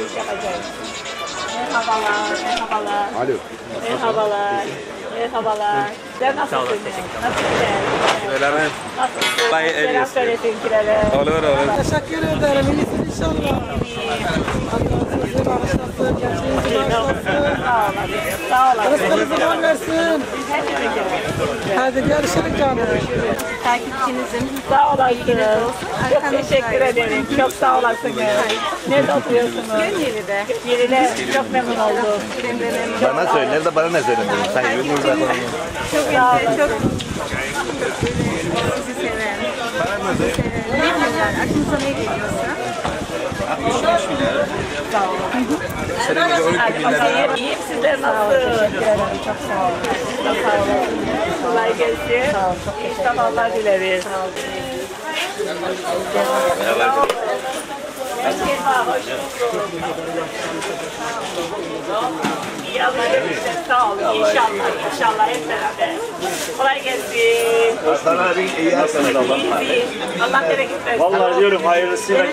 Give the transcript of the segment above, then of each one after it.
yapacağız. Merhabalar, merhabalar. Alo. Merhabalar, merhabalar. Sen nasılsın? Nasılsın? Söylemem. Nasılsın? Bay Selam Elias. söyletinkilere. Olur olur. Teşekkür ederim. İyisin inşallah. Allah sizi bağışlasın. Gençliğinizi bağışlasın. Sağ olasın. Sağ olasın. Rızkınızı bol versin. Hadi görüşürüz canım. takipçinizim. Sağ olasın. Çok teşekkür ederim. Çok sağ olasın. Nerede oturuyorsunuz? Gönyevi'de. Yerine çok memnun oldum. Bana söyler de bana ne söylemedin? Sen yumurta Çok ya, çok Sizi seven. Sizi seven. Ne güzel. Aklınıza ne geliyorsa. Hadi bakalım. İyiyim sizler nasıl? Teşekkür ederim. Çok sağ olun. Çok sağ olun. Kolay gelsin. Sağ olun. Çok İyi sabahlar dileriz. Sağ olun. Hoş İyi alışverişler. Sağ olun. İnşallah. İnşallah hep beraber. Kolay gelsin. Aslan abi iyi yapsın Allah. İyi, iyi. Allah bereket versin. Vallahi diyorum hayırlısıyla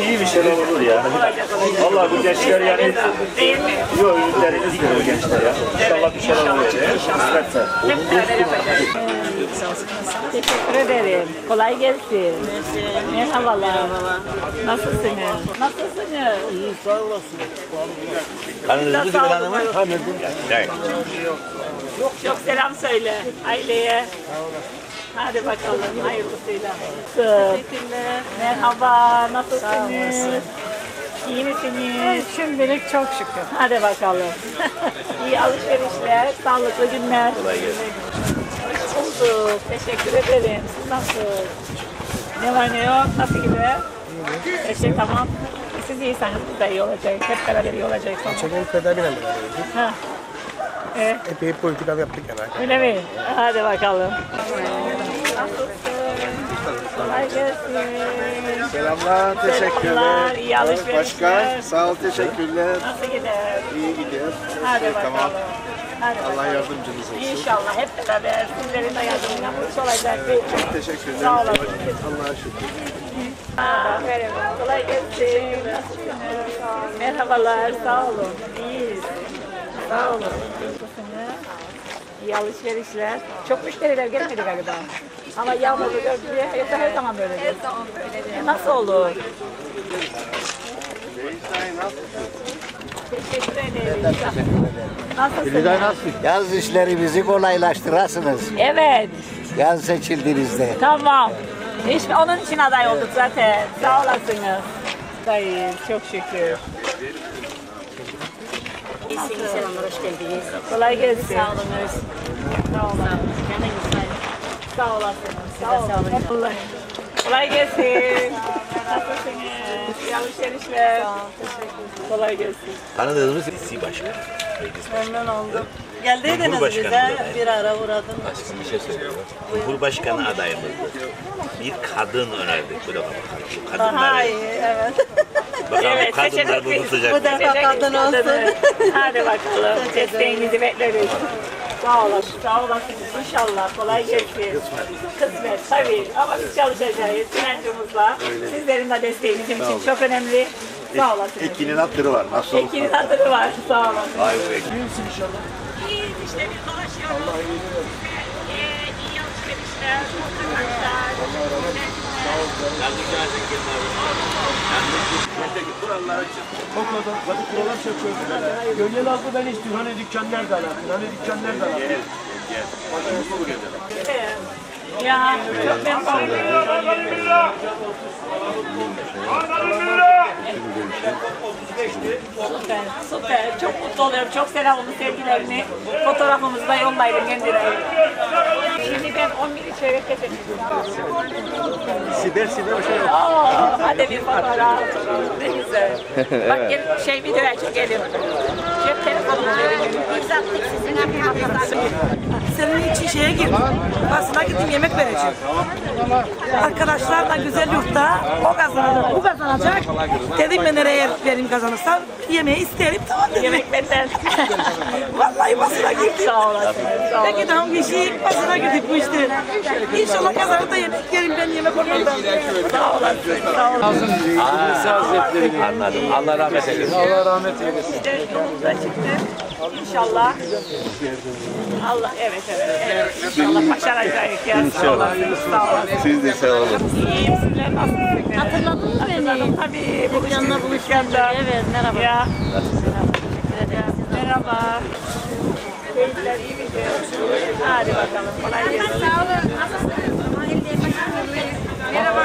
iyi bir şeyler olur ya. Vallahi bu gençler yani Değil mi? yok ümitleriniz bu gençler ya. İnşallah bir şeyler olur. Kısmetse. Hep beraber yapacağız. Teşekkür ederim. Kolay gelsin. Merhabalar. Nasılsınız? Nasılsınız? İyi sağ olasın. Kanınızı Sağ olun. sıkılanı mı? Evet. Çok selam söyle aileye. Hadi bakalım hayırlısıyla. Teşekkürler. Merhaba, nasılsınız? İyi misiniz? Şimdilik çok şükür. Hadi bakalım. İyi alışverişler, sağlıklı günler. Hoş bulduk. Teşekkür ederim. Siz nasıl? Ne var ne yok? Nasıl gidiyor? Her şey tamam. Siz iyiyseniz biz de iyi olacak. Hep beraber iyi olacak. Tamam. Çekin pedaliyle beraberdik. Ha. Ee, Epey politika yaptık yani. öyle mi? Hadi bakalım. Kolay gelsin. Selamlar, teşekkürler. İyi alışverişler. Başkan, sağ ol, teşekkürler. Nasıl gider? İyi gidiyor. Hadi bakalım. Tamam. Hadi Allah bakalım. yardımcınız olsun. İnşallah hep beraber sizlerin de yardımıyla mutlu olacak. Teşekkür ederim. Sağ olun. Allah'a şükür. Aa, Merhaba, kolay gelsin. Merhabalar, sağ olun. İyiyiz. Sağ olun. İyi alışverişler. Çok müşteriler gelmedi galiba. Ama yağmurlu gördü diye yoksa her zaman böyle Her zaman böyle Nasıl olur? Teşekkür ederim. Nasılsınız? Yaz işlerimizi kolaylaştırasınız. Evet, Yaz seçildiğinizde. tamam. İşte onun için aday olduk zaten. Sağ olasınız. Dayı, çok şükür. İyisiniz. Selamlar. Hoş geldiniz. Kolay gelsin. Sağ olun. Sağ olun. Sağ olasınız. Sağ olun. Allah. Kolay gelsin. Nasılsınız? İyi alışverişler. Kolay gelsin. Tanıdığınız Si Başkan. Memnun oldum. Geldiydiniz bize. Bir ara uğradınız. Başka bir şey söylüyorum. Cumhurbaşkanı adayımızdı. Bir kadın önerdik. Bu defa bakalım. Şu kadınları. Daha iyi, evet. Bakalım Evet, kadınlar bunu tutacak. Bu defa kadın olsun. Hadi bakalım. Desteğinizi bekleriz. Sağ olasın, sağ olasınız. İnşallah kolay gelsin. Kısmet tabii ama biz çalışacağız inancımızla. Sizlerin de desteğiniz için çok önemli. Sağ olasınız. Ekinin hatları var. Nasıl olur? Ekinin hatırı var. Sağ olun. Ay be. İyiyiz işte biz dolaşıyoruz. Ee, iyi alışverişler, kazançlar. Topladım. Zaten kurallar. Gölgeli altı ben istiyorum. Hani dükkan nerede alakın? Hani dükkan nerede alakın? Ya çok memnun Süper, süper. Çok mutlu oluyorum. Çok selamımı, sevgilerini, fotoğrafımızı da yollayın kendilerine. Şimdi ben 11 çeyrek geçeceğim. Siber siber bir şey yok. Aa, hadi bir fotoğraf. Ne güzel. Bak gel, şey videoya çok gelin. Cep telefonumu verin. Biz attık sizin Senin için şeye gir. Basına gideyim yemek vereceğim. Arkadaşlar da güzel yurtta o kazanacak, bu kazanacak. Dedim ben nereye benim kazanırsam yemeği isterim tamam dedim. Yemek benden. Vallahi basına girdik. Sağ olasın. Peki tamam kişi basına girdik bu işte. İnşallah kazanır da yemek yerim ben yemek olmadan. Sağ olasın. Sağ olasın. Anladım. Allah rahmet eylesin. İşte yolumuza çıktı. İnşallah. Allah evet evet. İnşallah başaracağız olasın. Siz de sağ olun. İyiyim sizler nasılsınız? Hatırladın mı beni? Tabii. Dükkanla Dükkanda. Evet, merhaba. Ya. Teşekkür ederim. Merhaba. Keyifler iyi miydi? Hadi bakalım. Kolay gelsin. Sağ olun. Nasılsınız? Merhaba.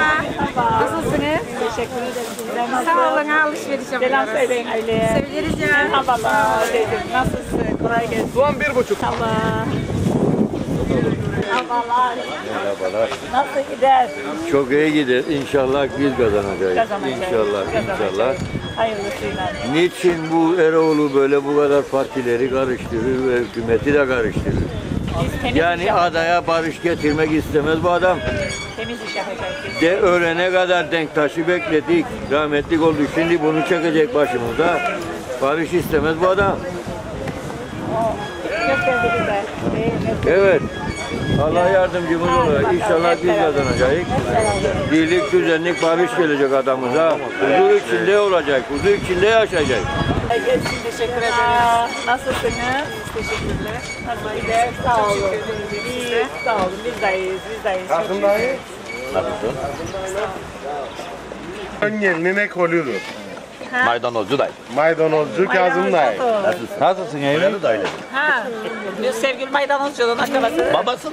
Nasılsınız? Teşekkür ederim. Sizler nasıl? Sağ olun. Alışveriş Selam yapıyoruz. söyleyin aileye. Sevgileriz ya. Merhabalar dedim. Nasılsın? Kolay gelsin. Soğan bir buçuk. Tamam. Merhabalar. Merhabalar. Nasıl gider? Çok iyi gider. İnşallah biz kazanacağız. Kazanacağız. İnşallah, Kazanacağız. inşallah. Hayırlısıyla. Niçin bu Eroğlu böyle bu kadar partileri karıştırır ve hükümeti de karıştırır? Yani adaya barış getirmek istemez bu adam. Temiz iş yapacağız biz. De ölene kadar denktaşı bekledik. Rahmetlik oldu. Şimdi bunu çekecek başımıza. Barış istemez bu adam. Beğenir. Evet. Allah yardımcımız olur. İnşallah biz kazanacağız. Birlik, düzenlik, barış gelecek adamıza. Huzur içinde olacak. Huzur içinde yaşayacak. Gelsin teşekkür ederiz. Nasılsınız? Teşekkürler. Nasıl gider? Sağ olun. İyi, sağ olun. Biz de iyiyiz. Biz de iyiyiz. Çok şükür. Nasılsın? Ön gelini ne 毎度の時代。毎度の時間ずんない。なぜすげえ。はい。ママさん。